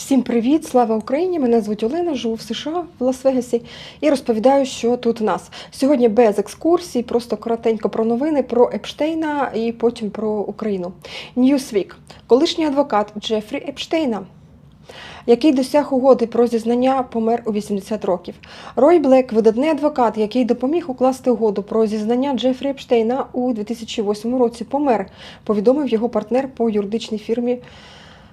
Всім привіт! Слава Україні! Мене звуть Олена, живу в США в Лас-Вегасі і розповідаю, що тут у нас. Сьогодні без екскурсій, просто коротенько про новини, про Епштейна і потім про Україну. Newsweek. Колишній адвокат Джефрі Епштейна, який досяг угоди про зізнання, помер у 80 років. Рой Блек, видатний адвокат, який допоміг укласти угоду про зізнання Джефрі Епштейна у 2008 році, помер, повідомив його партнер по юридичній фірмі.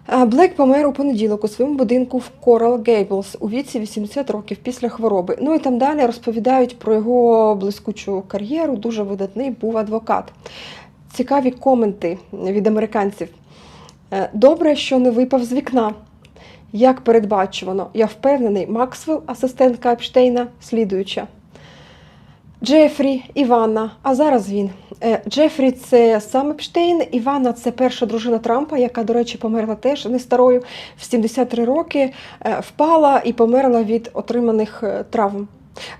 Блек помер у понеділок у своєму будинку в Coral Gables у віці 80 років після хвороби. Ну і там далі розповідають про його блискучу кар'єру. Дуже видатний був адвокат. Цікаві коменти від американців. Е, Добре, що не випав з вікна. Як передбачувано, я впевнений, Максвелл, асистентка Епштейна, слідуюча. Джефрі, Іванна, а зараз він. Е, Джефрі це сам Епштейн, Іванна це перша дружина Трампа, яка, до речі, померла теж не старою, в 73 роки е, впала і померла від отриманих е, травм.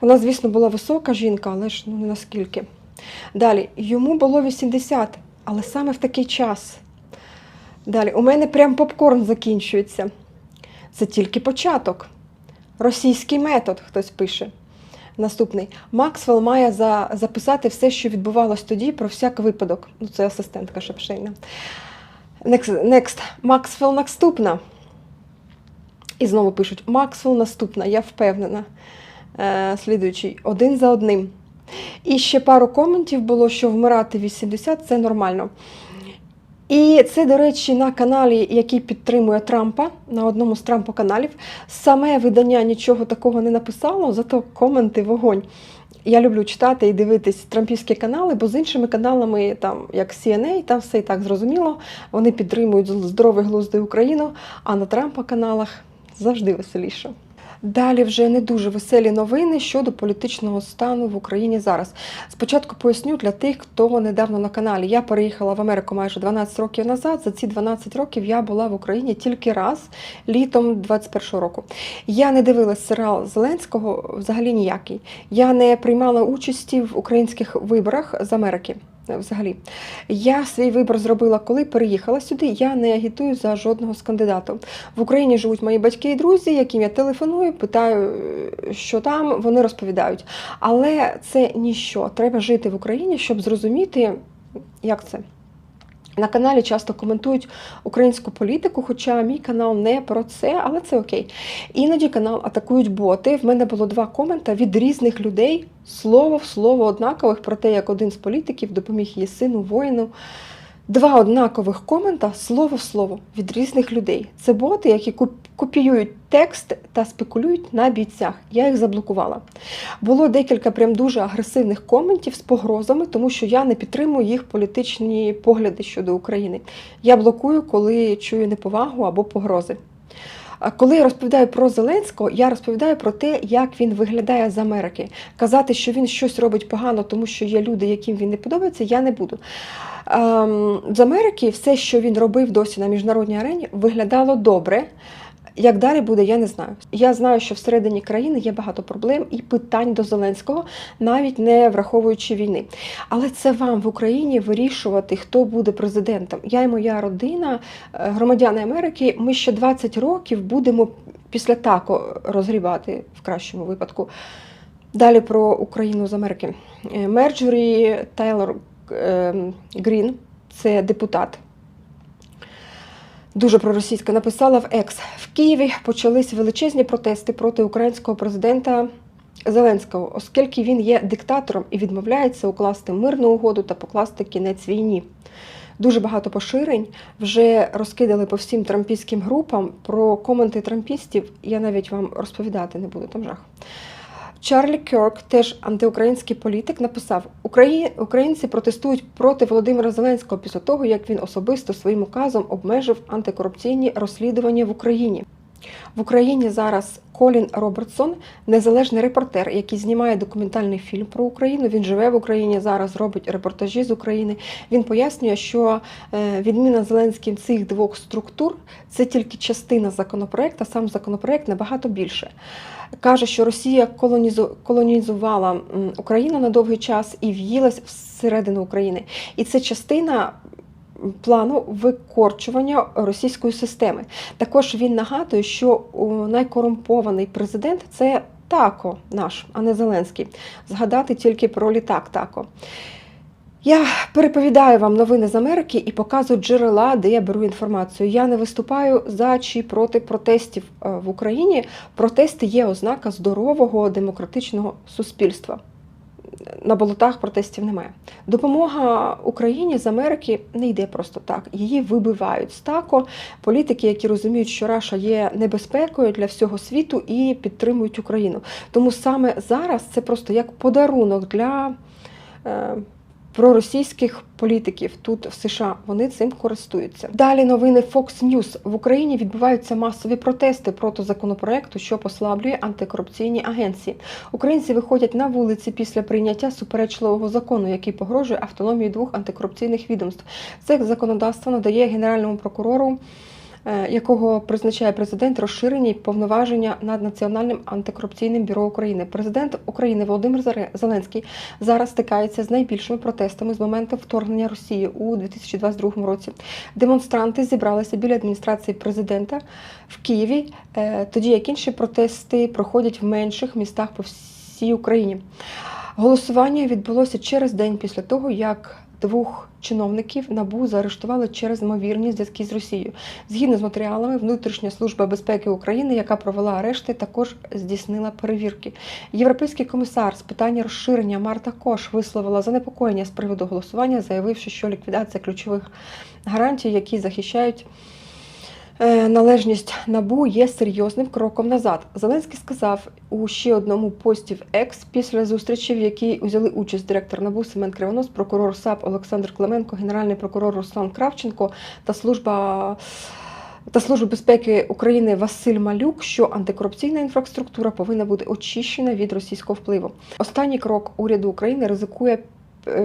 Вона, звісно, була висока жінка, але ж ну не наскільки. Далі, йому було 80, але саме в такий час. Далі, у мене прям попкорн закінчується. Це тільки початок. Російський метод, хтось пише. Наступний. Максвелл має за, записати все, що відбувалось тоді, про всяк випадок. Ну, це асистентка Шепшейна. Next. Максвелл наступна. І знову пишуть: Максвелл наступна, я впевнена. Е, слідуючий. Один за одним. І ще пару коментів було, що вмирати 80 це нормально. І це, до речі, на каналі, який підтримує Трампа, на одному з Трампа каналів. Саме видання нічого такого не написало, зато коменти вогонь. Я люблю читати і дивитись трампівські канали, бо з іншими каналами, там як CNA, там все і так зрозуміло. Вони підтримують здоровий глузди Україну, а на Трампа каналах завжди веселіше. Далі вже не дуже веселі новини щодо політичного стану в Україні зараз. Спочатку поясню для тих, хто недавно на каналі. Я переїхала в Америку майже 12 років назад. За ці 12 років я була в Україні тільки раз літом 21-го року. Я не дивилась серіал Зеленського взагалі ніякий. Я не приймала участі в українських виборах з Америки. Взагалі, я свій вибір зробила, коли переїхала сюди. Я не агітую за жодного з кандидатів. В Україні живуть мої батьки і друзі, яким я телефоную, питаю, що там, вони розповідають. Але це ніщо. Треба жити в Україні, щоб зрозуміти, як це. На каналі часто коментують українську політику, хоча мій канал не про це, але це окей. Іноді канал атакують боти. В мене було два комента від різних людей, слово в слово однакових про те, як один з політиків допоміг її сину, воїну. Два однакових комента слово в слово від різних людей. Це боти, які копіюють текст та спекулюють на бійцях. Я їх заблокувала. Було декілька прям дуже агресивних коментів з погрозами, тому що я не підтримую їх політичні погляди щодо України. Я блокую, коли чую неповагу або погрози. Коли я розповідаю про Зеленського, я розповідаю про те, як він виглядає з Америки. Казати, що він щось робить погано, тому що є люди, яким він не подобається, я не буду. Ем, з Америки все, що він робив досі на міжнародній арені, виглядало добре. Як далі буде, я не знаю. Я знаю, що всередині країни є багато проблем і питань до Зеленського, навіть не враховуючи війни. Але це вам в Україні вирішувати, хто буде президентом. Я і моя родина, е, громадяни Америки, ми ще 20 років будемо після тако розгрібати в кращому випадку. Далі про Україну з Америки. Е, Мерджурі Тейлор е, Грін, це депутат. Дуже проросійська написала в Екс. В Києві почались величезні протести проти українського президента Зеленського, оскільки він є диктатором і відмовляється укласти мирну угоду та покласти кінець війні. Дуже багато поширень вже розкидали по всім трампійським групам про коменти трампістів. Я навіть вам розповідати не буду там жах. Чарлі Кьорк, теж антиукраїнський політик, написав: «Украї- Українці протестують проти Володимира Зеленського після того, як він особисто своїм указом обмежив антикорупційні розслідування в Україні. В Україні зараз Колін Робертсон, незалежний репортер, який знімає документальний фільм про Україну. Він живе в Україні зараз, робить репортажі з України. Він пояснює, що е, відміна Зеленським цих двох структур це тільки частина законопроекту, сам законопроект набагато більше. Каже, що Росія колонізу- колонізувала Україну на довгий час і в'їлась всередину України. І це частина плану викорчування російської системи. Також він нагадує, що найкорумпований президент це Тако наш, а не Зеленський. Згадати тільки про літак Тако. Я переповідаю вам новини з Америки і показую джерела, де я беру інформацію. Я не виступаю за чи проти протестів е, в Україні. Протести є ознака здорового демократичного суспільства. На болотах протестів немає. Допомога Україні з Америки не йде просто так. Її вибивають з тако політики, які розуміють, що Раша є небезпекою для всього світу і підтримують Україну. Тому саме зараз це просто як подарунок для. Проросійських політиків тут в США вони цим користуються. Далі новини Fox News. в Україні відбуваються масові протести проти законопроекту, що послаблює антикорупційні агенції. Українці виходять на вулиці після прийняття суперечливого закону, який погрожує автономії двох антикорупційних відомств. Це законодавство надає генеральному прокурору. Е, Якого призначає президент розширені повноваження над Національним антикорупційним бюро України. Президент України Володимир Зеленський зараз стикається з найбільшими протестами з моменту вторгнення Росії у 2022 році. Демонстранти зібралися біля адміністрації президента в Києві, е, тоді як інші протести проходять в менших містах по всій Україні. Голосування відбулося через день після того, як двох чиновників НАБУ заарештували через ймовірні зв'язки з Росією. Згідно з матеріалами, внутрішня служба безпеки України, яка провела арешти, також здійснила перевірки. Європейський комісар з питання розширення Марта Кош висловила занепокоєння з приводу голосування, заявивши, що ліквідація ключових гарантій, які захищають. Е, Належність набу є серйозним кроком назад. Зеленський сказав у ще одному пості в Екс після зустрічі, в якій взяли участь директор набу Семен Кривонос, прокурор САП Олександр Клименко, генеральний прокурор Руслан Кравченко та служба. Та Служби безпеки України Василь Малюк, що антикорупційна інфраструктура повинна бути очищена від російського впливу. Останній крок уряду України ризикує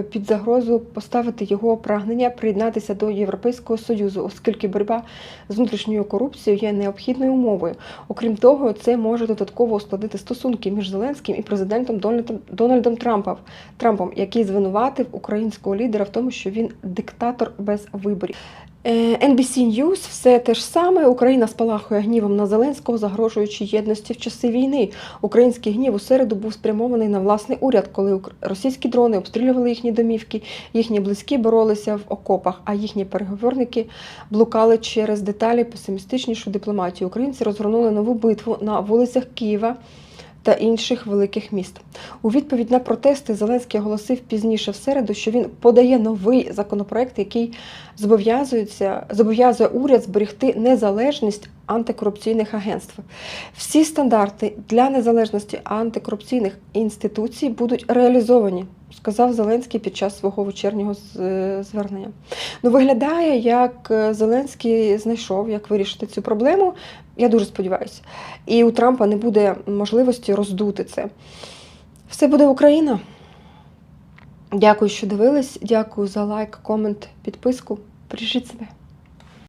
під загрозу поставити його прагнення приєднатися до Європейського союзу, оскільки боротьба з внутрішньою корупцією є необхідною умовою. Окрім того, це може додатково ускладнити стосунки між Зеленським і президентом Дональдом, Дональдом Трампом, Трампом, який звинуватив українського лідера в тому, що він диктатор без виборів. Е, NBC News все те ж саме. Україна спалахує гнівом на Зеленського, загрожуючи єдності в часи війни. Український гнів у середу був спрямований на власний уряд, коли російські дрони обстрілювали їхні домівки, їхні близькі боролися в окопах, а їхні переговорники блукали через деталі песимістичнішу дипломатію. Українці розгорнули нову битву на вулицях Києва. Та інших великих міст у відповідь на протести Зеленський оголосив пізніше в середу, що він подає новий законопроект, який зобов'язується зобов'язує уряд зберегти незалежність антикорупційних агентств. Всі стандарти для незалежності антикорупційних інституцій будуть реалізовані, сказав Зеленський під час свого вечірнього е, звернення. Ну, виглядає, як е, Зеленський знайшов, як вирішити цю проблему. Я дуже сподіваюся. І у Трампа не буде можливості роздути це. Все буде Україна. Дякую, що дивились. Дякую за лайк, комент, підписку. Бережіть себе.